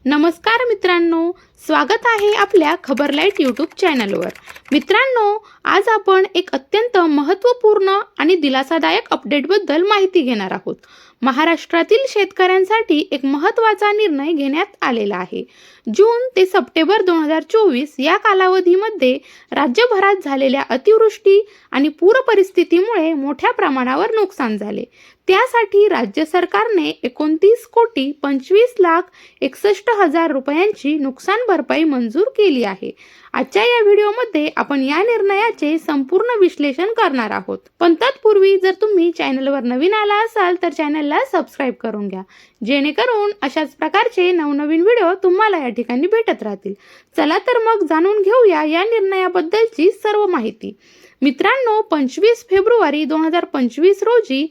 नमस्कार मित्रांनो स्वागत आहे आपल्या खबरलाईट यूट्यूब चॅनलवर मित्रांनो आज आपण एक अत्यंत महत्त्वपूर्ण आणि दिलासादायक अपडेटबद्दल माहिती घेणार आहोत. महाराष्ट्रातील शेतकऱ्यांसाठी एक महत्त्वाचा निर्णय घेण्यात आलेला आहे. जून ते सप्टेंबर दोन हजार चोवीस या कालावधीमध्ये राज्यभरात झालेल्या अतिवृष्टी आणि पूर परिस्थितीमुळे मोठ्या प्रमाणावर नुकसान झाले. त्यासाठी राज्य सरकारने एकोणतीस कोटी पंचवीस लाख एकसष्ट हजार रुपयांची नुकसान भरपाई मंजूर केली आहे. आजच्या या व्हिडिओमध्ये आपण या निर्णयाचे संपूर्ण विश्लेषण करणार आहोत. पण तत्पूर्वी जर तुम्ही चॅनलवर नवीन आला असाल तर चॅनलला सबस्क्राईब करून घ्या. जेणेकरून अशाच प्रकारचे नवनवीन व्हिडिओ तुम्हाला या ठिकाणी भेटत राहतील. चला तर मग जाणून घेऊया या निर्णयाबद्दलची सर्व माहिती. मित्रांनो पंचवीस फेब्रुवारी दोन हजार पंचवीस रोजी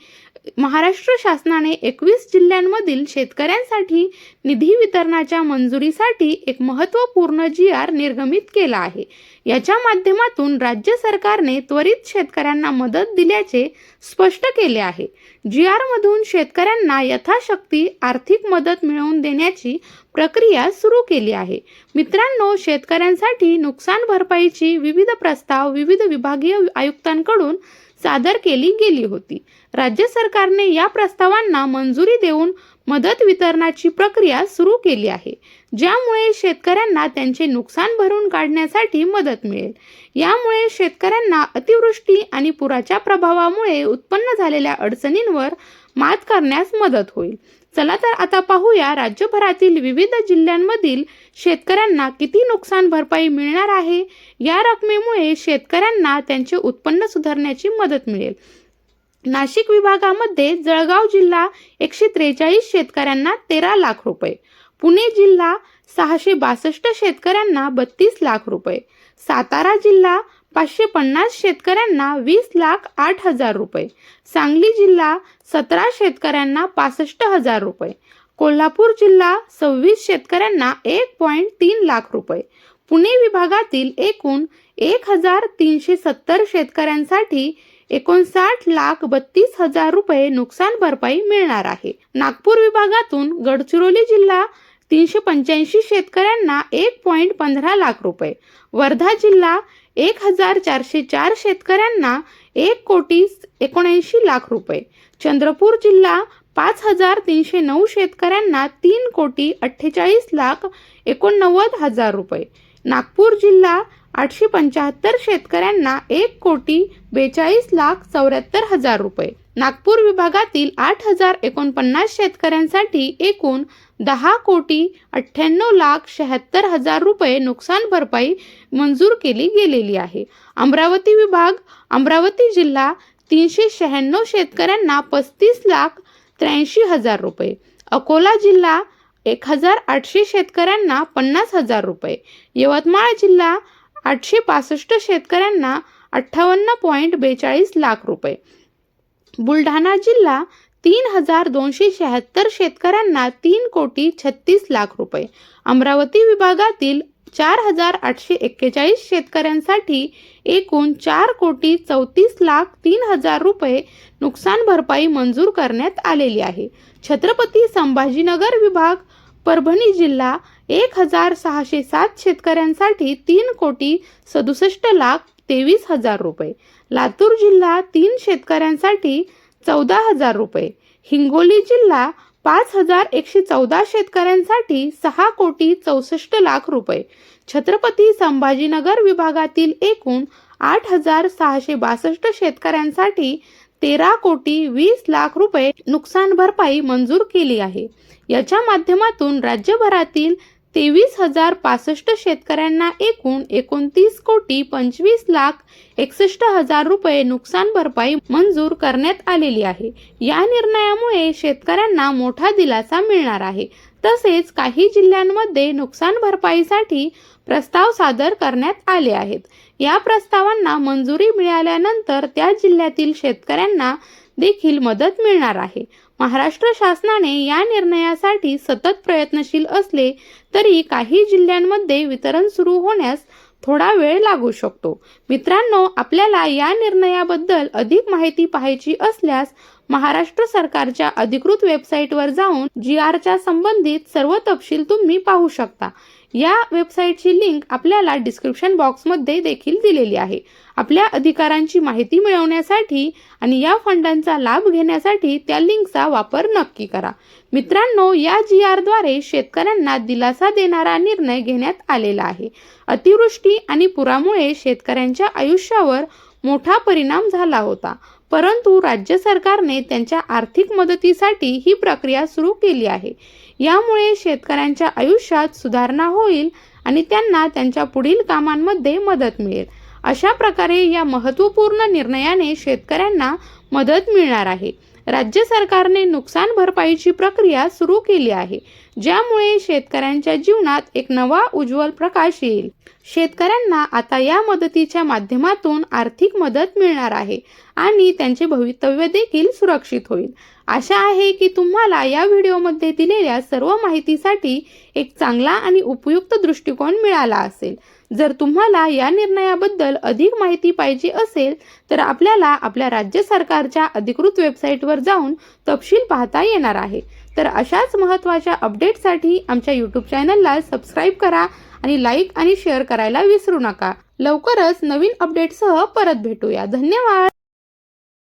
महाराष्ट्र शासनाने एकवीस जिल्ह्यांमधील शेतकऱ्यांसाठी निधी वितरणाच्या मंजुरीसाठी एक महत्त्वपूर्ण जी आर निर्गमित केला आहे. याच्या माध्यमातून राज्य सरकारने त्वरित शेतकऱ्यांना मदत दिल्याचे स्पष्ट केले आहे. जी आरमधून शेतकऱ्यांना यथाशक्ती आर्थिक मदत मिळवून देण्याची प्रक्रिया सुरू केली आहे. मित्रांनो शेतकऱ्यांसाठी नुकसान भरपाईची विविध प्रस्ताव विविध विभागीय आयुक्तांकडून सादर केली गेली होती. राज्य सरकारने या प्रस्तावांना मंजुरी देऊन मदत वितरणाची प्रक्रिया सुरू केली आहे. ज्यामुळे शेतकऱ्यांना त्यांचे नुकसान भरून काढण्यासाठी मदत मिळेल. यामुळे शेतकऱ्यांना अतिवृष्टी आणि पुराच्या प्रभावामुळे उत्पन्न झालेल्या अडचणींवर मात करण्यास मदत होईल. चला तर आता पाहूया राज्यभरातील विविध जिल्ह्यांमधील शेतकऱ्यांना किती नुकसान भरपाई मिळणार आहे. या रकमेमुळे शेतकऱ्यांना त्यांचे उत्पन्न सुधारण्याची मदत मिळेल. नाशिक विभागामध्ये जळगाव जिल्हा एकशे त्रेचाळीस शेतकऱ्यांना तेरा लाख रुपये. पुणे जिल्हा सहाशे बासष्ट शेतकऱ्यांना बत्तीस लाख रुपये. सातारा जिल्हा पाचशे पन्नास शेतकऱ्यांना वीस लाख आठ हजार रुपये. सांगली जिल्हा सतरा शेतकऱ्यांना पासष्ट हजार रुपये. कोल्हापूर जिल्हा सव्वीस शेतकऱ्यांना एक पॉईंट तीन लाख रुपये. पुणे विभागातील एकूण एक हजार तीनशे सत्तर शेतकऱ्यांसाठी एकोणसाठ लाख बत्तीस हजार रुपये नुकसान भरपाई मिळणार आहे. नागपूर विभागातून गडचिरोली जिल्हा तीनशे पंच्याऐंशी शेतकऱ्यांना एक पॉईंट पंधरा लाख रुपये. वर्धा जिल्हा एक हजार चारशे चार शेतकऱ्यांना एक कोटी एकोणऐंशी लाख रुपये. चंद्रपूर जिल्हा पाच हजार तीनशे नऊ शेतकऱ्यांना तीन कोटी अठ्ठेचाळीस लाख एकोणनव्वद हजार रुपये. नागपूर जिल्हा आठशे पंच्याहत्तर शेतकऱ्यांना एक कोटी बेचाळीस लाख चौऱ्याहत्तर हजार रुपये. नागपूर विभागातील आठ हजार एकोणपन्नास शेतकऱ्यांसाठी एकूण दहा कोटी अठ्ठ्याण्णव लाख शहात्तर हजार रुपये नुकसान भरपाई मंजूर केली गेलेली आहे. अमरावती विभाग अमरावती जिल्हा तीनशे शहाण्णव शेतकऱ्यांना पस्तीस लाख त्र्याऐंशी हजार रुपये. अकोला जिल्हा एक हजार आठशे शेतकऱ्यांना पन्नास हजार रुपये. यवतमाळ जिल्हा आठशे पासष्ट शेतकऱ्यांना अठ्ठावन्न पॉईंट बेचाळीस लाख रुपये. बुलढाणा जिल्हा तीन हजार दोनशे शहात्तर शेतकऱ्यांना तीन कोटी छत्तीस लाख रुपये. अमरावती विभागातील चार हजार आठशे एक्केचाळीस शेतकऱ्यांसाठी एकूण चार कोटी चौतीस लाख तीन हजार रुपये नुकसान भरपाई मंजूर करण्यात आलेली आहे. छत्रपती संभाजीनगर विभाग परभणी जिल्हा एक हजार सहाशे सात शेतकऱ्यांसाठी तीन कोटी सदुसष्ट लाख तेवीस हजार रुपये. लातूर जिल्हा तीन शेतकऱ्यांसाठी चौदा हजार रुपये. हिंगोली जिल्हा पाच हजार एकशे चौदा शेतकऱ्यांसाठी सहा कोटी चौसष्ट लाख रुपये. छत्रपती संभाजीनगर विभागातील एकूण आठ हजार सहाशे बासष्ट शेतकऱ्यांसाठी तेरा कोटी वीस लाख रुपये नुकसान भरपाई मंजूर केली आहे. याच्या माध्यमातून राज्यभरातील तेवीस हजार पासष्ट शेतकऱ्यांना एकूण एकोणतीस कोटी पंचवीस लाख एकसष्ट हजार रुपये नुकसान भरपाई मंजूर करण्यात आलेली आहे. या निर्णयामुळे शेतकऱ्यांना मोठा दिलासा मिळणार आहे. तसेच काही जिल्ह्यांमध्ये नुकसान भरपाईसाठी प्रस्ताव सादर करण्यात आले आहेत. या प्रस्तावांना मंजुरी मिळाल्यानंतर त्या जिल्ह्यातील शेतकऱ्यांना देखील मदत मिळणार आहे. महाराष्ट्र शासनाने या निर्णयासाठी सतत प्रयत्नशील असले तरी काही जिल्ह्यांमध्ये वितरण सुरू होण्यास थोडा वेळ लागू शकतो. मित्रांनो आपल्याला या निर्णयाबद्दल अधिक माहिती पाहायची असल्यास महाराष्ट्र सरकारच्या अधिकृत वेबसाईटवर जाऊन जी आरच्या संबंधित सर्व तपशील तुम्ही पाहू शकता. या वेबसाईटची लिंक आपल्याला डिस्क्रिप्शन बॉक्समध्ये देखील दिलेली आहे. आपल्या अधिकारांची माहिती मिळवण्यासाठी आणि या फंडांचा लाभ घेण्यासाठी त्या लिंकचा वापर नक्की करा. मित्रांनो या जी आरद्वारे शेतकऱ्यांना दिलासा देणारा निर्णय घेण्यात आलेला आहे. अतिवृष्टी आणि पुरामुळे शेतकऱ्यांच्या आयुष्यावर मोठा परिणाम झाला होता. परंतु राज्य सरकारने त्यांच्या आर्थिक मदतीसाठी ही प्रक्रिया सुरू केली आहे. यामुळे शेतकऱ्यांच्या आयुष्यात सुधारणा होईल आणि त्यांना त्यांच्या पुढील कामांमध्ये मदत मिळेल. अशा प्रकारे या महत्त्वपूर्ण निर्णयाने शेतकऱ्यांना मदत मिळणार आहे. राज्य सरकारने नुकसान भरपाईची प्रक्रिया सुरू केली आहे ज्यामुळे शेतकऱ्यांच्या जीवनात एक नवा उज्ज्वल प्रकाश येईल. शेतकऱ्यांना आता या मदतीच्या माध्यमातून आर्थिक मदत मिळणार आहे आणि त्यांचे भवितव्य देखील सुरक्षित होईल. आशा आहे की तुम्हाला या व्हिडिओमध्ये दिलेल्या सर्व माहितीसाठी एक चांगला आणि उपयुक्त दृष्टिकोन मिळाला असेल. जर तुम्हाला या निर्णयाबद्दल अधिक माहिती पाहिजे असेल तर आपल्याला आपल्या राज्य सरकारच्या अधिकृत वेबसाईटवर जाऊन तपशील पाहता येणार आहे. तर अशाच महत्त्वाच्या अपडेटसाठी आमच्या यूट्यूब चॅनलला सबस्क्राईब करा आणि लाईक आणि शेअर करायला विसरू नका. लवकरच नवीन अपडेटसह परत भेटूया. धन्यवाद!